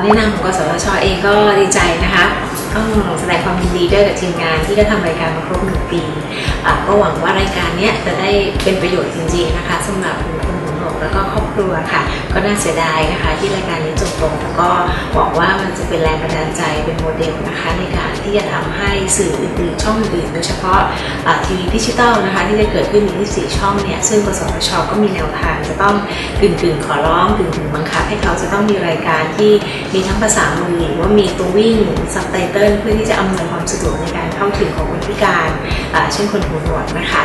ในนามของกสทชเองก็ดีใจนะคะต้องแสดงความยินดีด้วยกับทีมงานที่ได้ทำรายการมาครบหนึ่งปี ก็หวังว่ารายการนี้จะได้เป็นประโยชน์จริงๆนะคะสำหรับคุณ คนหูหนวกแล้วก็ครอบครัวค่ะ ก็น่าเสียดายนะคะ ที่รายการนี้จบลงแล้วก็หวังว่ามันจะเป็นแรงบันดาลใจเป็นโมเดลนะคะ ในการที่จะทำให้สื่ออื่นๆช่องอื่นๆโดยเฉพาะะทีวีดิจิตอลนะคะ ที่ได้เกิดขึ้นใน24ช่องเนี่ยซึ่งกสทชก็มีแนวทางจะต้องกึ่งๆขอร้องกึ่งๆบังคับให้เขาจะต้องมีรายการที่มีทั้งภาษามือหรือว่ามีตัววิ่งซับไตเติลเพื่อที่จะอำนวยความสะดวกในการ เข้าถึงของคนพิการเช่นคนหูหนวกนะคะ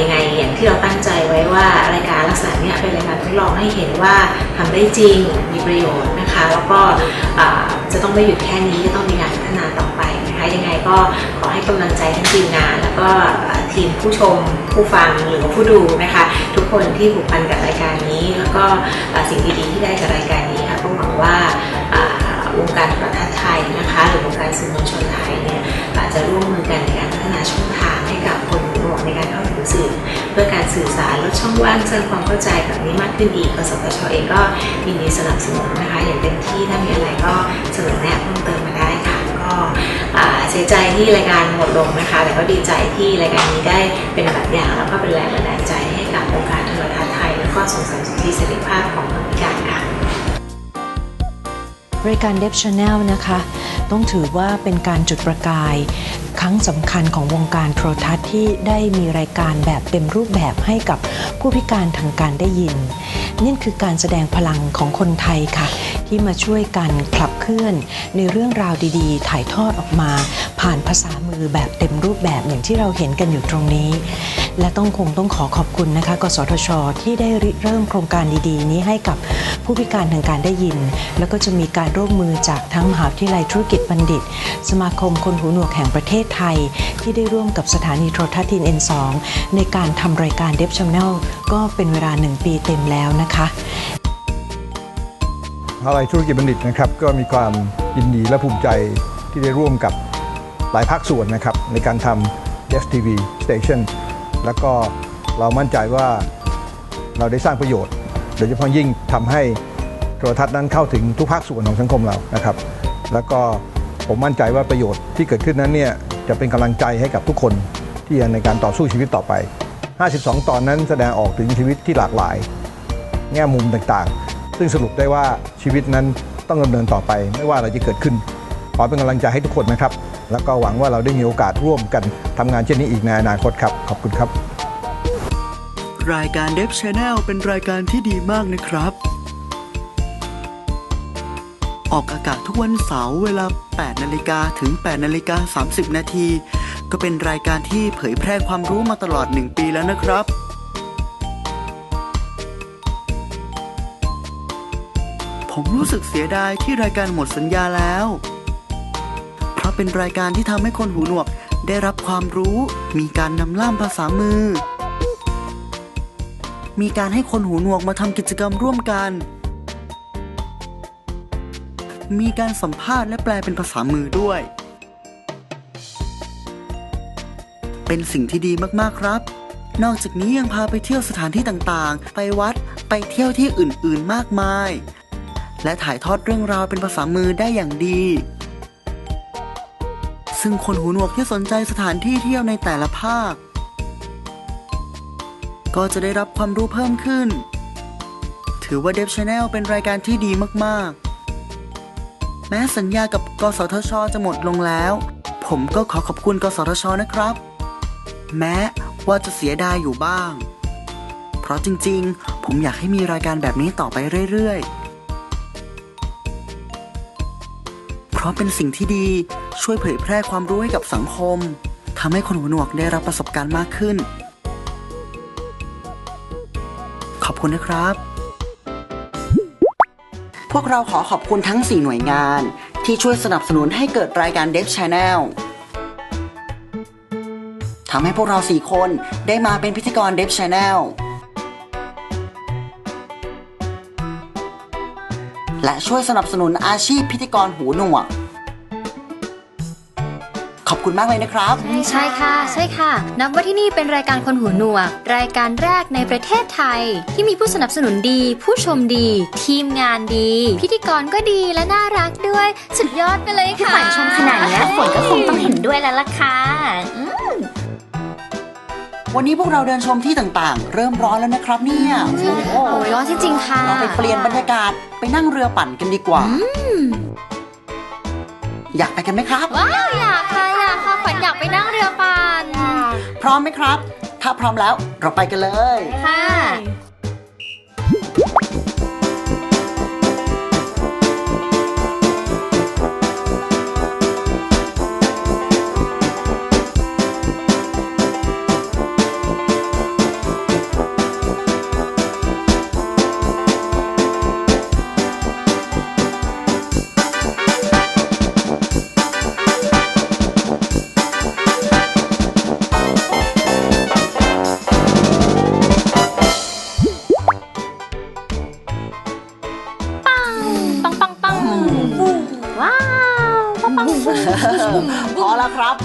ยังไงอย่างที่เราตั้งใจไว้ว่ารายการลักษณะนี้เป็นรายการทดลองให้เห็นว่าทำได้จริงมีประโยชน์นะคะ แล้วก็จะต้องไม่หยุดแค่นี้จะต้องมีการพัฒนาต่อไปนะคะยังไงก็ขอให้กำลังใจทั้งทีมงาน แล้วก็ทีมผู้ชมผู้ฟังหรือผู้ดูนะคะ ทุกคนที่ผูกพันกับรายการนี้ แล้วก็สิ่งดีๆที่ได้จากรายการนี้ค่ะก็หวังว่าอ่าวงการโทรทัศน์ไทยนะคะ หรือวงการสื่อมวลชนไทย อาจจะร่วมมือกันในการพัฒนาช่องทางให้กับคนหูหนวในการเข้าถึงสื่อ เพื่อการสื่อสารลดช่องว่างสร้างความเข้าใจแบบนี้มากขึ้นอีกกสทชเองก็ยินดีสนับสนุนนะคะอย่างเต็มที่ถ้ามีอะไรก็เสนอแนะเพิ่มเติมมาได้ค่ะก็เสียใจที่รายการหมดลงนะคะ แต่ก็ดีใจที่รายการนี้ได้เป็นแบบอย่างแล้วก็เป็นแรงบันดาลใจให้กับวงการโทรทัศน์ไทย แล้วก็ส่งเสริมสิทธิเสรีภาพของคนพิการค่ะรายการ d e v Channel นะคะ ต้องถือว่าเป็นการจุดประกาย ครั้งสำคัญของวงการโทรทัศน์ที่ได้มีรายการแบบเต็มรูปแบบให้กับผู้พิการทางการได้ยินนี่คือการแสดงพลังของคนไทยค่ะ ที่มาช่วยกันขับเคลื่อนในเรื่องราวดีๆ ถ่ายทอดออกมา ผ่านภาษา มือแบบเต็มรูปแบบอย่างที่เราเห็นกันอยู่ตรงนี้ และต้องคงต้องขอขอบคุณนะคะ กสทช ที่ได้ริเริ่มโครงการดีๆ นี้ให้กับผู้พิการทางการได้ยิน แล้วก็จะมีการร่วมมือจากทั้งมหาวิทยาลัยธุรกิจบัณฑิต สมาคมคนหูหนวกแห่งประเทศไทย ที่ได้ร่วมกับสถานีโทรทัศน์ทีน N2 ในการทำรายการเดฟช n แนลก็เป็นเวลาหนึ่งปีเต็มแล้วนะคะมหาลัยธุรกิจบัณฑิตนะครับก็มีความยินดีและภูมิใจที่ได้ร่วมกับ ลายภาคส่วนนะครับในการทำ Deaf TV Station แล้วก็เรามั่นใจว่าเราได้สร้างประโยชน์ โดยเฉพาะยิ่งทำให้โทรทัศน์นั้นเข้าถึงทุกภาคส่วนของสังคมเรานะครับ แล้วก็ผมมั่นใจว่าประโยชน์ที่เกิดขึ้นนั้นเนี่ยจะเป็นกำลังใจให้กับทุกคนที่ในการต่อสู้ชีวิตต่อไป 52 ตอนนั้นแสดงออกถึงชีวิตที่หลากหลาย แง่มุมต่างๆ ซึ่งสรุปได้ว่าชีวิตนั้นต้องดำเนินต่อไป ไม่ว่าอะไรจะเกิดขึ้น ขอเป็นกำลังใจให้ทุกคนนะครับ แล้วก็หวังว่าเราได้มีโอกาสร่วมกันทำงานเช่นนี้อีกในอนาคตครับ ขอบคุณครับ รายการ d e v Channel เป็นรายการที่ดีมากนะครับ ออกอากาศทุกวันเสาร์เวลา 8 นาฬิกาถึง 8 นาฬิกา 30 นาที ก็เป็นรายการที่เผยแพร่ความรู้มาตลอด 1 ปีแล้วนะครับผมรู้สึกเสียดายที่รายการหมดสัญญาแล้ว เป็นรายการที่ทำให้คนหูหนวก ได้รับความรู้ มีการนำล่ามภาษามือ มีการให้คนหูหนวกมาทำกิจกรรมร่วมกัน มีการสัมภาษณ์และแปลเป็นภาษามือด้วย เป็นสิ่งที่ดีมากๆครับ นอกจากนี้ยังพาไปเที่ยวสถานที่ต่างๆ ไปวัด ไปเที่ยวที่อื่นๆ มากมาย และถ่ายทอดเรื่องราวเป็นภาษามือได้อย่างดี ซึ่งคนหูหนวกที่สนใจสถานที่เที่ยวในแต่ละภาค ก็จะได้รับความรู้เพิ่มขึ้น ถือว่า d e v Channel เป็นรายการที่ดีมากๆ แม้สัญญากับกสทช จะหมดลงแล้ว ผมก็ขอขอบคุณกสทชนะครับ แม้ว่าจะเสียดายอยู่บ้าง เพราะจริงๆ ผมอยากให้มีรายการแบบนี้ต่อไปเรื่อยๆ เพราะเป็นสิ่งที่ดี ช่วยเผยแพร่ความรู้ให้กับสังคมทำให้คนหูหนวกได้รับประสบการณ์มากขึ้น ขอบคุณนะครับ พวกเราขอขอบคุณทั้ง 4 หน่วยงาน ที่ช่วยสนับสนุนให้เกิดรายการ Dev Channel ทำให้พวกเรา4คนได้มาเป็นพิธีกร Dev Channel และช่วยสนับสนุนอาชีพพิธีกรหูหนวก คุณคุณมากเลยนะครับ ใช่ค่ะ ใช่ค่ะ นับว่าที่นี่เป็นรายการคนหูหนวก รายการแรกในประเทศไทย ที่มีผู้สนับสนุนดี ผู้ชมดี ทีมงานดี พิธีกรก็ดีและน่ารักด้วย สุดยอดไปเลยพี่ค่ะขวัญชมขนาดเนี้ยฝนก็คงต้องเห็นด้วยแล้วล่ะค่ะอืมวันนี้พวกเราเดินชมที่ต่างๆ เริ่มร้อนแล้วนะครับเนี่ยโอ้โหโอ้ยร้อนจริงๆค่ะ เราไปเปลี่ยนบรรยากาศไปนั่งเรือปั่นกันดีกว่า อยากไปกันไหมครับ ว้าวอยากค่ะอยากค่ะขวัญอยากไปนั่งเรือปั่นพร้อมไหมครับ ถ้าพร้อมแล้วเราไปกันเลย ค่ะ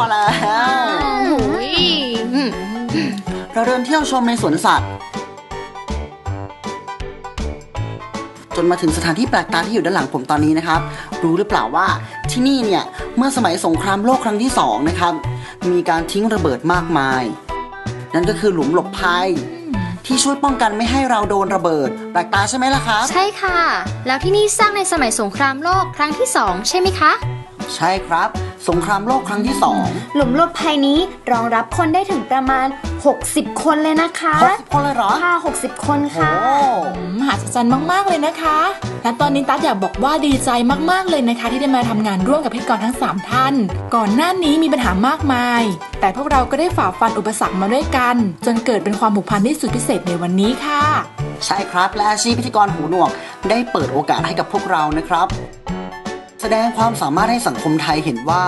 อแล้วครับพอแล้วโอ้ยเราเดินเที่ยวชมในสวนสัตว์ จนมาถึงสถานที่แปลกตาที่อยู่ด้านหลังผมตอนนี้นะครับ รู้หรือเปล่าว่าที่นี่เนี่ย เมื่อสมัยสงครามโลกครั้งที่สองนะครับ มีการทิ้งระเบิดมากมาย นั่นก็คือหลุมหลบภัยที่ช่วยป้องกันไม่ให้เราโดนระเบิดแปลกตาใช่ไหมล่ะครับ ใช่ค่ะ แล้วที่นี่สร้างในสมัยสงครามโลกครั้งที่สองใช่ไหมคะ ใช่ครับ สงครามโลกครั้งที่สองหลุมหลบภัยนี้รองรับคนได้ถึงประมาณ 60 คนเลยนะคะหกสิบคนเลยเหรอค่ะ60 คนโอ้ค่ะมหัศจรรย์มาก ๆ เลยนะคะและตอนนี้ตั๊ดอยากบอกว่าดีใจมาก ๆ เลยนะคะ ที่ได้มาทำงานร่วมกับพิธีกรทั้ง 3 ท่าน ก่อนหน้านี้มีปัญหามากมาย แต่พวกเราก็ได้ฝ่าฟันอุปสรรคมาด้วยกัน จนเกิดเป็นความผูกพันที่สุดพิเศษในวันนี้ค่ะ ใช่ครับ และอาชีพพิธีกรหูหนวก ได้เปิดโอกาสให้กับพวกเรานะครับแส ดงความสามารถให้สังคมไทยเห็นว่า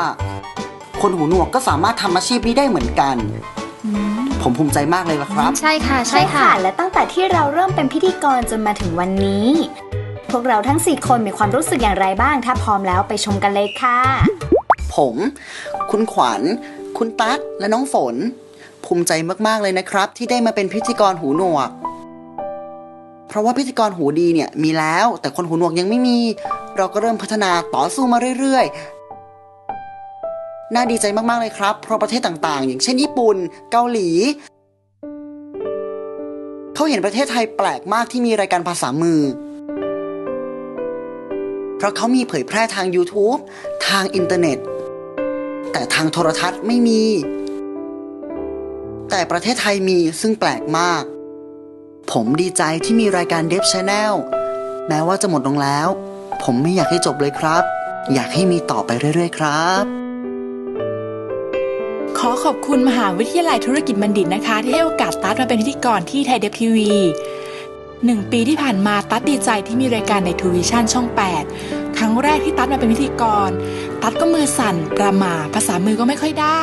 คนหูหนวกก็สามารถทำอาชีพนี้ได้เหมือนกัน ผมภูมิใจมากเลยละครับ ใช่ค่ะ ใช่ใช่ค่ะค่ะ และตั้งแต่ที่เราเริ่มเป็นพิธีกรจนมาถึงวันนี้ พวกเราทั้ง 4 คนมีความรู้สึกอย่างไรบ้าง ถ้าพร้อมแล้วไปชมกันเลยค่ะ ผม คุณขวัญ คุณตั๊กและน้องฝน ภูมิใจมากๆเลยนะครับ ที่ได้มาเป็นพิธีกรหูหนวก เพราะว่าพิธีกรหูดีเนี่ยมีแล้ว แต่คนหูหนวกยังไม่มี เราก็เริ่มพัฒนาต่อสู้มาเรื่อยๆ น่าดีใจมากๆเลยครับ เพราะประเทศต่างๆ อย่างเช่นญี่ปุ่น เกาหลี เขาเห็นประเทศไทยแปลกมากที่มีรายการภาษามือ เพราะเขามีเผยแพร่ทาง YouTube ทางอินเทอร์เน็ต แต่ทางโทรทัศน์ไม่มี แต่ประเทศไทยมีซึ่งแปลกมาก ผมดีใจที่มีรายการ d e v Channel แม้ว่าจะหมดลงแล้ว ผมไม่อยากให้จบเลยครับ อยากให้มีต่อไปเรื่อยๆครับ ขอขอบคุณมหาวิทยาลัยธุรกิจบัณฑิตนะคะ ที่ให้โอกาสตัดมาเป็นพิธีกรที่ไทยเดฟทีวีหนึ่งปีที่ผ่านมาตัดดีใจที่มีรายการในทูวิชั่นช่อง 8 ครั้งแรกที่ตัดมาเป็นพิธีกร ตัดก็มือสั่น ประมาภาษามือก็ไม่ค่อยได้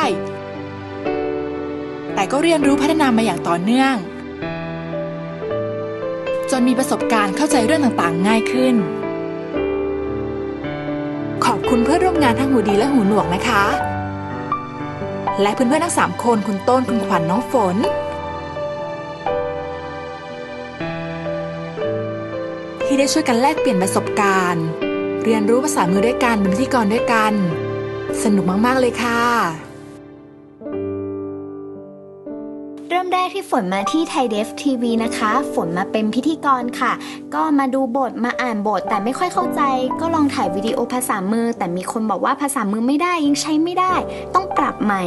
แต่ก็เรียนรู้พัฒนามาอย่างต่อเนื่อง จนมีประสบการณ์เข้าใจเรื่องต่างๆ ง่ายขึ้น ขอบคุณเพื่อนร่วมงานทั้งหูดีและหูหนวกนะคะ และเพื่อนๆทั้งสามคนคุณต้นคุณขวัญน้องฝน ที่ได้ช่วยกันแลกเปลี่ยนประสบการณ์ เรียนรู้ภาษามือด้วยกันเป็นพิธีกรด้วยกัน สนุกมากๆเลยค่ะ ที่ฝนมาที่ไทยเดฟทีวีนะคะ ฝนมาเป็นพิธีกรค่ะ ก็มาดูบทมาอ่านบท แต่ไม่ค่อยเข้าใจ ก็ลองถ่ายวิดีโอภาษามือ แต่มีคนบอกว่าภาษามือไม่ได้ยังใช้ไม่ได้ ต้องปรับใหม่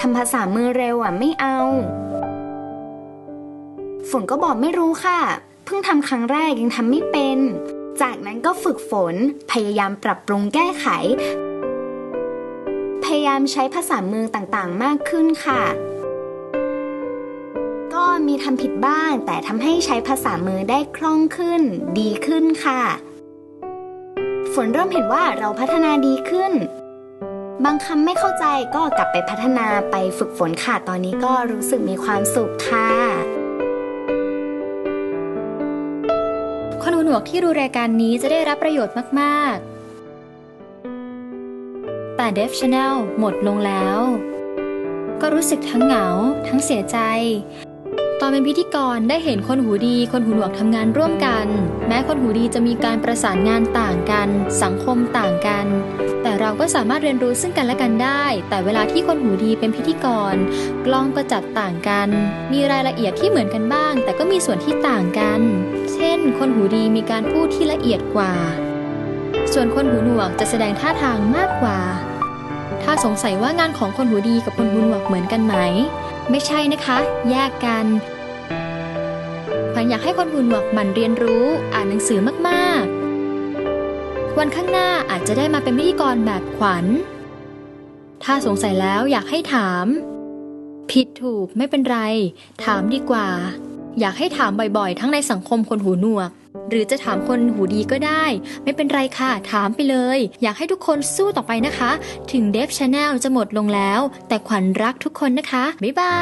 ทำภาษามือเร็วอะไม่เอา ฝนก็บอกไม่รู้ค่ะ เพิ่งทำครั้งแรกยังทำไม่เป็น จากนั้นก็ฝึกฝนพยายามปรับปรุงแก้ไข พยายามใช้ภาษามือต่างๆ มากขึ้นค่ะ มีทำผิดบ้าง แต่ทำให้ใช้ภาษามือได้คล่องขึ้น ดีขึ้นค่ะ ฝนเริ่มเห็นว่าเราพัฒนาดีขึ้น บางคำไม่เข้าใจก็กลับไปพัฒนาไปฝึกฝนค่ะ ตอนนี้ก็รู้สึกมีความสุขค่ะคนหูหนวกที่ดูรายการนี้จะได้รับประโยชน์มากๆ แต่ Dev Channel หมดลงแล้ว ก็รู้สึกทั้งเหงา ทั้งเสียใจ อนเป็นพิธีกรได้เห็นคนหูดี คนหูหนวกทำงานร่วมกัน แม้คนหูดีจะมีการประสานงานต่างกัน สังคมต่างกัน แต่เราก็สามารถเรียนรู้ซึ่งกันและกันได้ แต่เวลาที่คนหูดีเป็นพิธีกร กล้องก็จัดต่างกัน มีรายละเอียดที่เหมือนกันบ้าง แต่ก็มีส่วนที่ต่างกัน เช่น คนหูดีมีการพูดที่ละเอียดกว่า ส่วนคนหูหนวกจะแสดงท่าทางมากกว่า ถ้าสงสัยว่างานของคนหูดีกับคนหูหนวกเหมือนกันไหม ไม่ใช่นะคะ แยกกัน ขวัญอยากให้คนหูหนวกหมั่นเรียนรู้ อ่านหนังสือมากๆ วันข้างหน้าอาจจะได้มาเป็นพิธีกรแบบขวัญ ถ้าสงสัยแล้วอยากให้ถาม ผิดถูกไม่เป็นไร ถามดีกว่า อยากให้ถามบ่อยๆ ทั้งในสังคมคนหูหนวก หรือจะถามคนหูดีก็ได้ ไม่เป็นไรค่ะ ถามไปเลย อยากให้ทุกคนสู้ต่อไปนะคะ ถึงเดฟชาแนลจะหมดลงแล้ว แต่ขวัญรักทุกคนนะคะ บ๊ายบา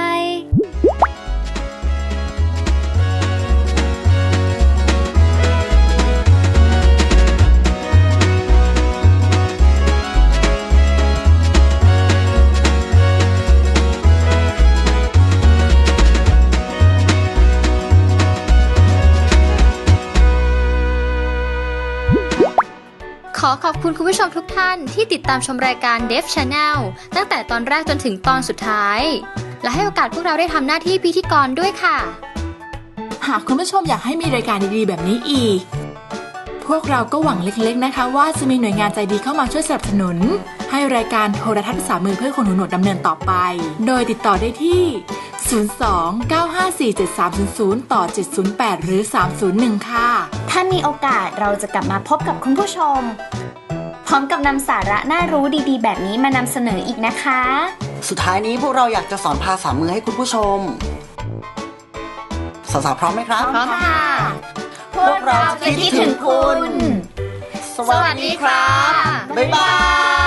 ย ขอขอบคุณคุณผู้ชมทุกท่านที่ติดตามชมรายการ Dev Channel ตั้งแต่ตอนแรกจนถึงตอนสุดท้าย และให้โอกาสพวกเราได้ทำหน้าที่พิธีกรด้วยค่ะ หากคุณผู้ชมอยากให้มีรายการดีๆ แบบนี้อีก พวกเราก็หวังเล็กๆนะคะ ว่าจะมีหน่วยงานใจดีเข้ามาช่วยสนับสนุน ให้รายการโทรทัศน์สามมือเพื่อคนหูหนวกดำเนินต่อไป โดยติดต่อได้ที่ 02-954-7300 ต่อ 708 หรือ 301 ค่ะ ถ้ามีโอกาสเราจะกลับมาพบกับคุณผู้ชมพ ร้อมกับนำสาระน่ารู้ดีๆ แบบนี้มานำเสนออีกนะคะ สุดท้ายนี้พวกเราอยากจะสอนภาษามือให้คุณผู้ชม สาวๆพร้อมไหมครับพร้อมค่ะ พวกเราจะคิดถึงคุณ สวัสดีครับ บ๊ายบาย